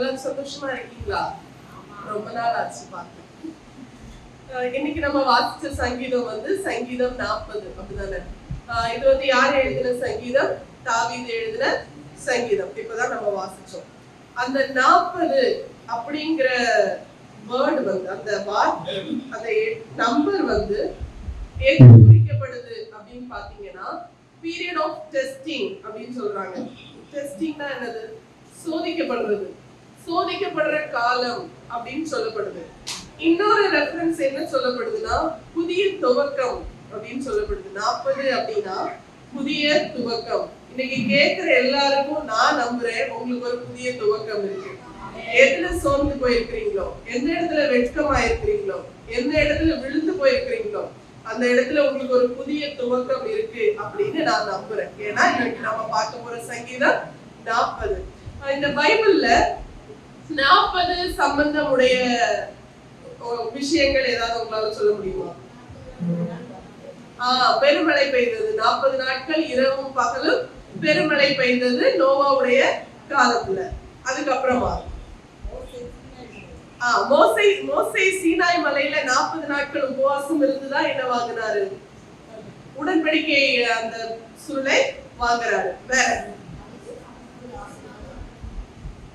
எல்லாரும் சந்தோஷமா இருக்கீங்களா? ரொம்ப நாள் ஆச்சு பார்த்து. இன்னைக்கு நம்ம வாசிச்ச சங்கீதம் வந்து சங்கீதம் நாற்பது அப்படிதானே? இது வந்து யார் எழுதின சங்கீதம்? தாவீது எழுதின சங்கீதம். இப்பதான் நம்ம வாசிச்சோம். அந்த நாற்பது அப்படிங்கிற வேர்டு வந்து அந்த வார்த்தை அந்த நம்பர் வந்து எது குறிக்கப்படுது அப்படின்னு பாத்தீங்கன்னா பீரியட் ஆஃப் டெஸ்டிங் அப்படின்னு சொல்றாங்க. டெஸ்டிங்னா என்னது? சோதிக்கப்படுறது. சோதிக்கப்படுற காலம் அப்படின்னு சொல்லப்படுது. இன்னொரு ரெஃபரன்ஸ் என்ன சொல்லப்படுதுன்னா புதிய துவக்கம் அப்படின்னு சொல்லப்படுது. நாற்பது அப்படின்னா புதிய துவக்கம். இன்னைக்கு கேட்கிற எல்லாருக்கும் நான் நம்புறேன் உங்களுக்கு ஒரு புதிய துவக்கம் இருக்கு. எதுல சோர்ந்து போயிருக்கிறீங்களோ? எந்த இடத்துல வெட்கமா இருக்கிறீங்களோ எந்த இடத்துல விழுந்து போயிருக்கிறீங்களோ? அந்த இடத்துல உங்களுக்கு ஒரு புதிய துவக்கம் இருக்கு அப்படின்னு நான் நம்புறேன். ஏன்னா இன்னைக்கு நம்ம பார்க்க போற சங்கீதம் நாற்பது. இந்த பைபிள்ல நாற்பது சம்பந்தமுடைய விஷயங்கள் ஏதாவது உங்களால சொல்ல முடியுமா? ஆஹ் பெருமழை பெய்தது. நாற்பது நாட்கள் இரவும் பகலும் பெருமழை பெய்தது நோவாவுடைய காலத்துல. அதுக்கப்புறமா? ஆஹ் மோசை மோசை சீனாய் மலையில நாற்பது நாட்கள் உபவாசம் இருந்துதான் என்ன வாங்கினாரு? உடன்படிக்கை அந்த சூளை வாங்குறாரு. வேற?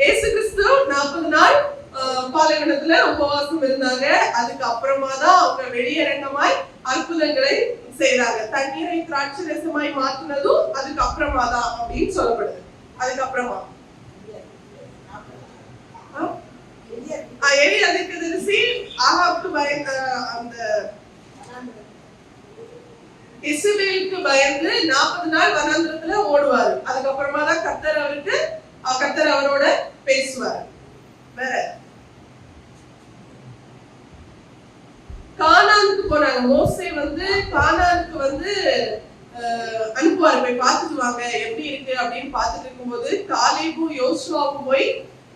ஏசு கிறிஸ்து நாற்பது நாள் ஆஹ், பாலைவனத்துல உபவாசம் இருந்தாங்க. அதுக்கு அப்புறமா தான் அவங்க வெளியரங்கமாய் அற்புதங்களை செய்தாங்க. தண்ணீரை திராட்சை ரசமாய் மாற்றினதும் அதுக்கு அப்புறமா தான் அப்படின்னு சொல்லப்படுது. அதுக்கப்புறமா. எலி அதுக்கு தெரிசி ஆகாவுக்கு பயந்த அந்த இசுவேலுக்கு பயந்து நாற்பது நாள் வனாந்திரத்துல ஓடுவாரு. அதுக்கப்புறமா தான் கர்த்தர் அவருக்கு கத்தர் அவரோட பேசுவார். வேற. கானானுக்கு போனாங்க. மோசே வந்து கானானுக்கு வந்து அஹ், அனுப்புவாரு. போய் பார்த்துட்டு வாங்க எப்படி இருக்கு அப்படின்னு பார்த்துட்டு இருக்கும்போது காலேபும் யோசுவாவும் போய்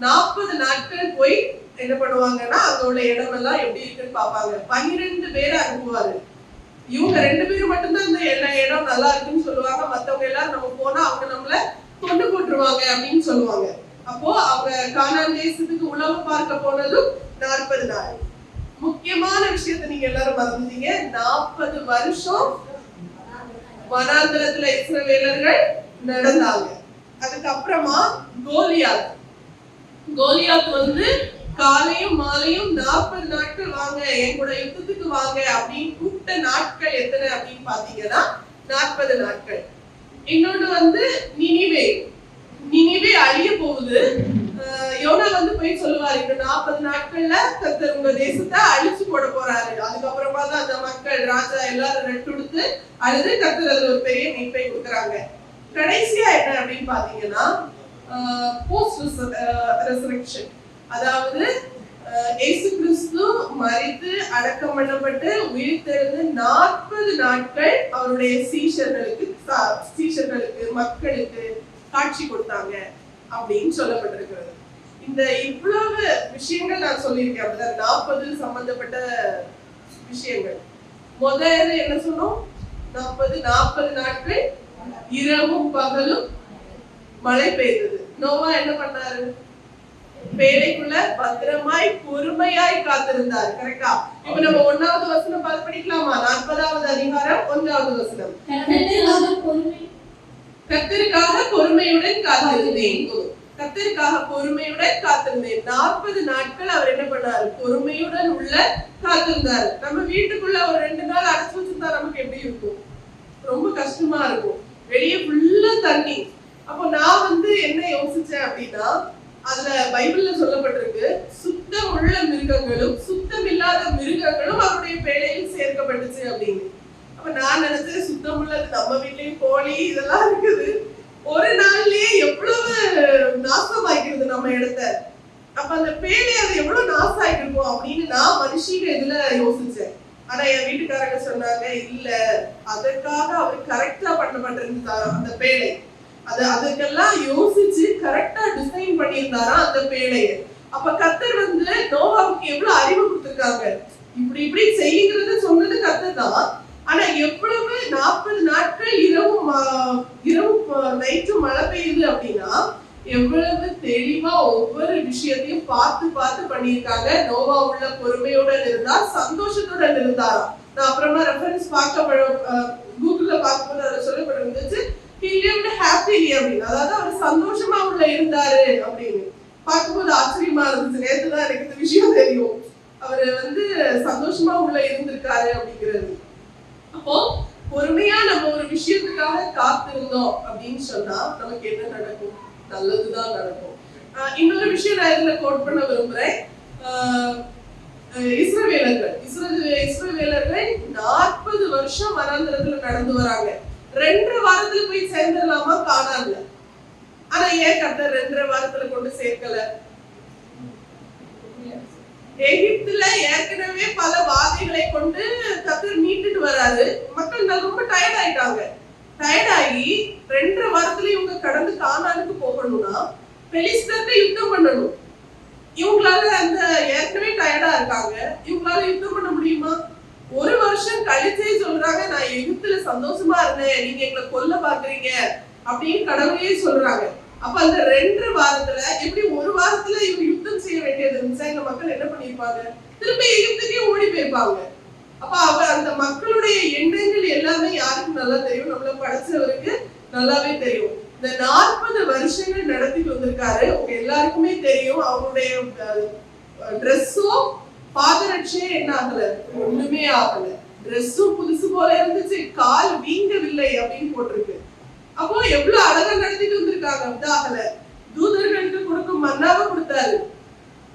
நாற்பது நாட்கள் போய் என்ன பண்ணுவாங்கன்னா அதோட இடம் எல்லாம் எப்படி இருக்குன்னு பார்ப்பாங்க. பன்னிரெண்டு பேரை அனுப்புவாரு. இவங்க ரெண்டு பேரும் மட்டும்தான் இந்த எல்லா இடம் நல்லா இருக்குன்னு சொல்லுவாங்க. மத்தவங்க எல்லாரும் நம்ம போனா அவங்க நம்மள கொண்டு போட்டுருவாங்க அப்படின்னு சொல்லுவாங்க. அப்போ அவங்க கானான் தேசத்துக்கு உழவு பார்க்க போனதும் நாற்பது நாள். முக்கியமான விஷயத்தை நீங்க எல்லாரும் மறந்தீங்க நாற்பது வருஷம் வனாந்திரத்துல இஸ்ரவேலர்கள் நடந்தாங்க. அதுக்கப்புறமா கோலியாத். கோலியாத் வந்து காலையும் மாலையும் நாற்பது நாட்கள் வாங்க என் கூட யுத்தத்துக்கு வாங்க அப்படின்னு கூப்பிட்ட நாட்கள் எத்தனை அப்படின்னு பாத்தீங்கன்னா நாற்பது நாட்கள். இன்னொன்று வந்து நினிவே. நினைவே அழிய போகுது. யோனா வந்து போய் சொல்லுவாரு இந்த நாற்பது நாட்கள்ல கர்த்தர் உங்க தேசத்தை அழிச்சு போட போறாரு. அதுக்கப்புறமா தான் அந்த மக்கள் ராஜா எல்லாரும் நட்டுடுத்து அழுது கர்த்தர் அது ஒரு பெரிய மீட்பை கொடுக்குறாங்க. கடைசியா என்ன அப்படின்னு பாத்தீங்கன்னா போஸ்ட் ரெசரக்ஷன் அதாவது அஹ், இயேசு கிறிஸ்து மறித்து அடக்கம் பண்ணப்பட்டு உயிர்த்தெழுந்து நாற்பது நாட்கள் அவருடைய சீஷர்களுக்கு சீஷர்களுக்கு மக்களுக்கு காட்சி கொடுத்தாங்க அப்படின்னு சொல்லப்பட்டிருக்கிறது. இந்த இவ்வளவு விஷயங்கள் நான் சொல்லியிருக்கேன் அப்படிதான். நாற்பது சம்பந்தப்பட்ட விஷயங்கள். முதல்ல என்ன சொன்னோம்? நாற்பது நாற்பது நாட்கள் இரவும் பகலும் மழை பெய்தது. நோவா என்ன பண்ணாரு? பேழைக்குள்ள பத்திரமாய் பொறுமையாய் காத்திருந்தார். கரெக்டா இப்ப நம்ம ஒன்னாவது வசனம் பார்த்து படிக்கலாமா? நாற்பதாவது அதிகாரம் ஒன்றாவது வசனம். கத்திற்காக கத்தருக்காக பொறுமையுடன் காத்திருந்தேன். கத்தருக்காக பொறுமையுடன் காத்திருந்தேன். நாற்பது நாட்கள் அவர் என்ன பண்ணாரு? பொறுமையுடன் உள்ள காத்திருந்தாரு. நம்ம வீட்டுக்குள்ள ஒரு ரெண்டு நாள் அடைச்சு வச்சிருந்தா நமக்கு எப்படி இருக்கும்? ரொம்ப கஷ்டமா இருக்கும். வெளியே ஃபுல்லா தண்ணி. அப்போ நான் வந்து என்ன யோசிச்சேன் அப்படின்னா அதுல பைபிள்ல சொல்லப்பட்டிருக்கு சுத்தம் உள்ள மிருகங்களும் சுத்தம் இல்லாத மிருகங்களும் அவருடைய பேழையில் சேர்க்கப்பட்டுச்சு அப்படின்னு. அப்ப நான் நினைச்சேன் சுத்தம் நம்ம வீட்லயும் கோழி இதெல்லாம் இருக்குது. ஒரு நாள்லயே எவ்வளவு நாசமாக்கிறது நம்ம இடத்த. அப்ப அந்த பேழை அது எவ்வளவு நாசம் இருக்கும் அப்படின்னு நான் மனுஷிக இதுல யோசிச்சேன். ஆனா என் வீட்டுக்காரங்க சொன்னாங்க இல்ல அதற்காக அவர் கரெக்டா பண்ணப்பட்டிருந்தாரு அந்த பேழை அது அதுக்கெல்லாம் யோசிச்சு கரெக்டா டிசைன் பண்ணியிருந்தாராம் அந்த பேழையை அப்ப கத்தர் வந்து நோவாவுக்கு எவ்வளவு அறிவு கொடுத்திருக்காங்க. இப்படி இப்படி செய்யுங்கிறது சொன்னது கத்தர் தான். ஆனா எவ்வளவு நாற்பது நாட்கள் இரவும் இரவு இரவும் மழை பெய்யுது அப்படின்னா எவ்வளவு தெளிவா ஒவ்வொரு விஷயத்தையும் பார்த்து பார்த்து பண்ணியிருக்காங்க. நோவா உள்ள பொறுமையுடன் இருந்தா சந்தோஷத்துடன் இருந்தாராம். நான் அப்புறமா ரெஃபரன்ஸ் பார்க்க கூகுள்ல பார்க்கும்போது அதை சொல்லப்பட்டிருந்துச்சு he அப்படின்னு. அதாவது அவர் சந்தோஷமா உள்ள இருந்தாரு அப்படின்னு. பார்க்கும்போது ஆச்சரியமா இருந்துச்சு. நேற்று தான் எனக்கு இந்த விஷயம் தெரியும். அவர் வந்து சந்தோஷமா உள்ள இருந்திருக்காரு அப்படிங்கிறது. அப்போ பொறுமையா நம்ம ஒரு விஷயத்துக்காக காத்திருந்தோம் அப்படின்னு சொன்னா நமக்கு என்ன நடக்கும்? நல்லதுதான் நடக்கும். இன்னொரு விஷயம் நான் இதுல கோட் பண்ண விரும்புறேன். இஸ்ரவேலர்கள். இஸ்ரவே இஸ்ரவேலர்கள் நாற்பது வருஷம் வராந்திரத்துல நடந்து வராங்க. ரெண்டு வாரத்துல போய் சேர்ந்துடலாமா? காணாங்க ஆனா ஏன் கத்த ரெண்டரை வாரத்துல கொண்டு சேர்க்கல? எகிப்துல ஏற்கனவே பல வாதைகளை கொண்டு மீட்டுட்டு மக்கள் ரொம்ப டயர்ட் ஆயிட்டாங்க. டயர்ட் ஆகி ரெண்டரை வாரத்துல இவங்க கடந்து கானானுக்கு போகணும்னா பெலிஸ்தர்ட்ட யுத்தம் பண்ணணும். இவங்களால அந்த ஏற்கனவே டயர்டா இருக்காங்க. இவங்களால யுத்தம் பண்ண முடியுமா? ஒரு வருஷம் கழிச்சே சொல்றாங்க நான் எகிப்துல சந்தோஷமா இருந்தேன். நீங்க எங்களை கொல்ல பாக்குறீங்க அப்படின்னு கடவுளையே சொல்றாங்க. அப்ப அந்த ரெண்டு வாரத்துல எப்படி ஒரு வாரத்துல இவங்க யுத்தம் செய்ய வேண்டியது? இருந்துச்சா எங்க மக்கள் என்ன பண்ணிருப்பாங்க திருப்பி எகிப்துக்கே ஓடி போயிருப்பாங்க. அப்ப அவர் அந்த மக்களுடைய எண்ணங்கள் எல்லாமே யாருக்கு நல்லா தெரியும்? நம்மள படைச்சவருக்கு நல்லாவே தெரியும். இந்த நாற்பது வருஷங்கள் நடத்திட்டு வந்திருக்காரு. உங்க எல்லாருக்குமே தெரியும். அவருடைய ட்ரெஸ்ஸும் பாதரட்சே என்ன ஆகல ஒண்ணுமே ஆகல. ட்ரெஸ்ஸும் புதுசு போல இருந்துச்சு. கால் வீங்கவில்லை அப்படின்னு போட்டிருக்கு. அப்போ எவ்வளவு அழகா நடத்திட்டு வந்திருக்காங்க. இதாகல தூதர்களுக்கு கொடுக்கும் மன்னாவை கொடுத்தாரு.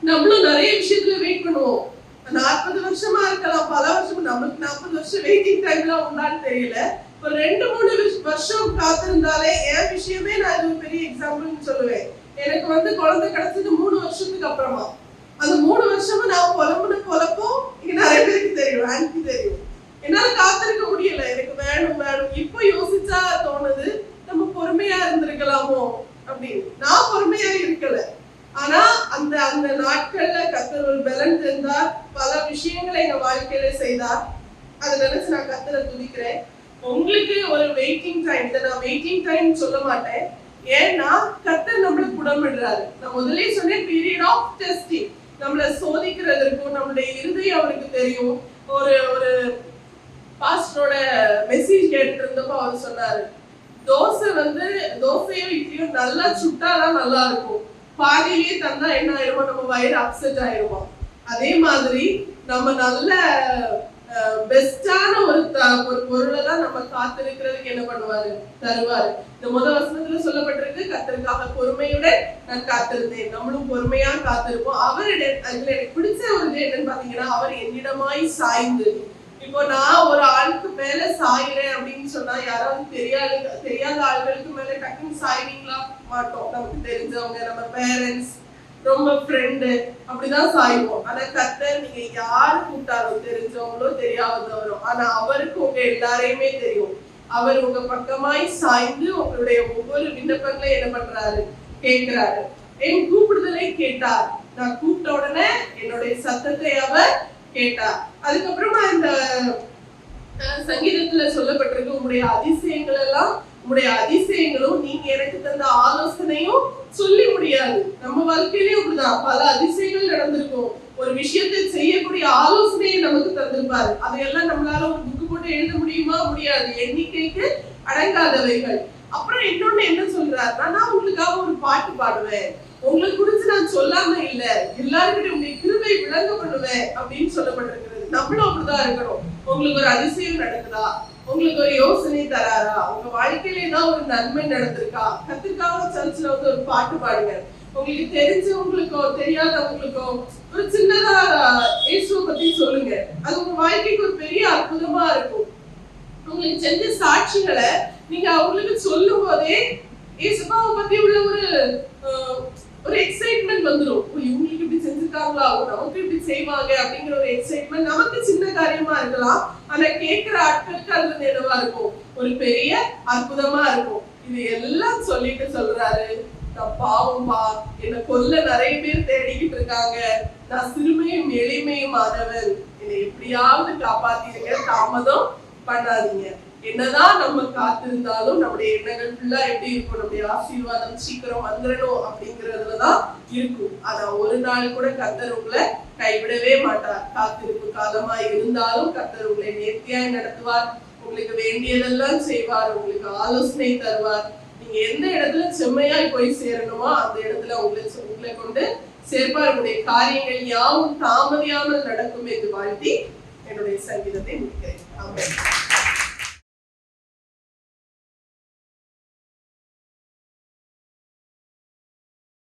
நம்மளும் நிறைய விஷயத்துல வெயிட் பண்ணுவோம். நாற்பது வருஷமா இருக்கலாம் பல வருஷம் நம்மளுக்கு நாற்பது வருஷம் வெயிட்டிங் டைம்லாம் உண்டான்னு தெரியல. ஒரு ரெண்டு மூணு வருஷம் காத்திருந்தாலே என் விஷயமே நான் இது பெரிய எக்ஸாம்பிள்னு சொல்லுவேன். எனக்கு வந்து குழந்தை கிடைச்சது மூணு வருஷத்துக்கு அப்புறமா. அந்த மூணு வருஷமும் நான் புலம்புன புலப்போ இங்க நிறைய பேருக்கு தெரியும் ஆன்டி தெரியும். என்னால காத்திருக்க முடியல. எனக்கு வேணும் வேணும். இப்போ யோசிச்சா தோணுது நம்ம பொறுமையா இருந்திருக்கலாமோ அப்படின்னு. நான் பொறுமையா இருக்கல. ஆனா அந்த அந்த நாட்கள்ல கத்தர் ஒரு பலன் தெரிந்தார் பல விஷயங்களை எங்க வாழ்க்கையில செய்தார். அதை நினைச்சு நான் கத்தரை துதிக்கிறேன். உங்களுக்கு ஒரு வெயிட்டிங் டைம் இதை நான் வெயிட்டிங் டைம் சொல்ல மாட்டேன். ஏன்னா கத்தர் நம்மளுக்கு குடமிடுறாரு நான் முதலே சொன்னேன் பீரியட் ஆஃப் டெஸ்டிங் நம்மளை சோதிக்கிறதற்கும் நம்மளுடைய இருதயம் அவருக்கு தெரியும். ஒரு ஒரு பாஸ்டரோட மெசேஜ் கேட்டு இருந்தப்போ அவர் சொன்னாரு தோசை வந்து தோசையும் இட்லியும் நல்லா சுட்டாதான் நல்லா இருக்கும். பாதியிலேயே தந்தா என்ன ஆயிருமோ நம்ம வயிறு அப்செட் ஆயிருவோம் அதே மாதிரி நம்ம நல்ல பெஸ்டான ஒரு த- ஒரு பொருளை தான் நம்ம காத்திருக்கிறதுக்கு என்ன பண்ணுவாரு? தருவாரு. இந்த முத வசனத்துல சொல்லப்பட்டிருக்கு கத்தருக்காக பொறுமையுடன் நான் காத்திருந்தேன். நம்மளும் பொறுமையா காத்திருப்போம். அவரிடம் அதுல எனக்கு பிடிச்ச ஒரு இது என்னன்னு பாத்தீங்கன்னா அவர் என்னிடமாய் சாய்ந்து. இப்போ நான் ஒரு ஆளுக்கு மேல சாயிறேன் அப்படின்னு சொன்னா யாராவது தெரியாத தெரியாத ஆள்களுக்கு மேல டக்குன்னு சாய்வீங்களா? மாட்டோம். நமக்கு தெரிஞ்சவங்க நம்ம பேரண்ட்ஸ் ரொம்ப ஃப்ரெண்டு அப்படிதான் சாய்வோம். ஆனா கத்தர் நீங்க யார் கூப்பிட்டாலும் தெரிஞ்சவங்களோ தெரியாதவரோ ஆனா அவருக்கு உங்க எல்லாரையுமே தெரியும். அவர் உங்க பக்கமாய் சாய்ந்து உங்களுடைய ஒவ்வொரு விண்ணப்பங்களையும் என்ன பண்றாரு? கேட்கிறாரு. என் கூப்பிடுதலை கேட்டார். நான் கூப்பிட்ட உடனே என்னுடைய சத்தத்தை அவர் கேட்டார். அதுக்கப்புறமா இந்த அஹ், சங்கீதத்துல சொல்லப்பட்டிருக்கு உங்களுடைய அதிசயங்கள் எல்லாம் உங்களுடைய அதிசயங்களும் நீங்க எனக்கு தந்த ஆலோசனையும் சொல்லி முடியாது. நம்ம வாழ்க்கையிலயும் அப்படிதான் பல அதிசயங்கள் நடந்திருக்கும். ஒரு விஷயத்தை செய்யக்கூடிய ஆலோசனையை நமக்கு தந்திருப்பாரு. அதையெல்லாம் நம்மளால ஒரு புக்கு போட்டு எழுத முடியுமா? முடியாது. எண்ணிக்கைக்கு அடங்காதவைகள். அப்புறம் இன்னொன்னு என்ன சொல்றாருன்னா நான் உங்களுக்காக ஒரு பாட்டு பாடுவேன். உங்களுக்கு குறிச்சு நான் சொல்லாம இல்ல. எல்லாருக்கிட்டையும் உங்களுடைய கிருபை விளங்க பண்ணுவேன் அப்படின்னு சொல்லப்பட்டிருக்கிறது. நம்மளும் அப்படிதான் இருக்கணும். உங்களுக்கு ஒரு அதிசயம் நடக்குதா? உங்களுக்கு ஒரு யோசனை தராரா? உங்க வாழ்க்கையில ஏதாவது ஒரு நன்மை நடந்திருக்கா? கத்திரிக்காக சர்ச்சில் வந்து ஒரு பாட்டு பாடுங்க உங்களுக்கு தெரிஞ்சவங்களுக்கோ தெரியாதவங்களுக்கோ ஒரு சின்னதா இயேசுவை பத்தி சொல்லுங்க அது உங்க வாழ்க்கைக்கு ஒரு பெரிய அற்புதமா இருக்கும். உங்களுக்கு செஞ்ச சாட்சிகளை நீங்க அவங்களுக்கு சொல்லும் போதே இயேசுபாவை பத்தி உள்ள ஒரு ஒரு எக்ஸைட்மெண்ட் வந்துடும் ஓ, இவங்களுக்கு இப்படி செஞ்சிருக்காங்களா? நமக்கு இப்படி செய்வாங்க அப்படிங்கிற ஒரு எக்ஸைட்மெண்ட் நமக்கு சின்ன காரியமா இருக்கலாம். அதை கேட்கிற ஆட்களுக்கு அது நினைவா இருக்கும்? ஒரு பெரிய அற்புதமா இருக்கும். இது எல்லாம் சொல்லிட்டு சொல்றாரு. நான் பாவம்பா என்னை கொல்ல நிறைய பேர் தேடிக்கிட்டு இருக்காங்க. நான் சிறுமையும் எளிமையும் ஆனவன். என்னை எப்படியாவது காப்பாத்திடுங்க தாமதம் பண்ணாதீங்க. என்னதான் நம்ம காத்திருந்தாலும் நம்முடைய எண்ணங்கள் ஃபுல்லா எப்படி இருக்கும்? நம்முடைய ஆசீர்வாதம் சீக்கிரம் வந்துடணும் அப்படிங்கறதுலதான் இருக்கும். ஆனா ஒரு நாள் கூட கத்தர் உங்களை கைவிடவே மாட்டார். காத்திருப்பு காலமா இருந்தாலும் கத்தர் உங்களை நேர்த்தியாய் நடத்துவார். உங்களுக்கு வேண்டியதெல்லாம் செய்வார். உங்களுக்கு ஆலோசனை தருவார். நீங்க எந்த இடத்துல செம்மையாய் போய் சேரணுமோ அந்த இடத்துல உங்களை உங்களை கொண்டு சேர்ப்பார். உங்களுடைய காரியங்கள் யாவும் தாமதியாமல் நடக்கும் என்று வாழ்த்தி என்னுடைய சங்கீதத்தை முடிக்கிறேன்.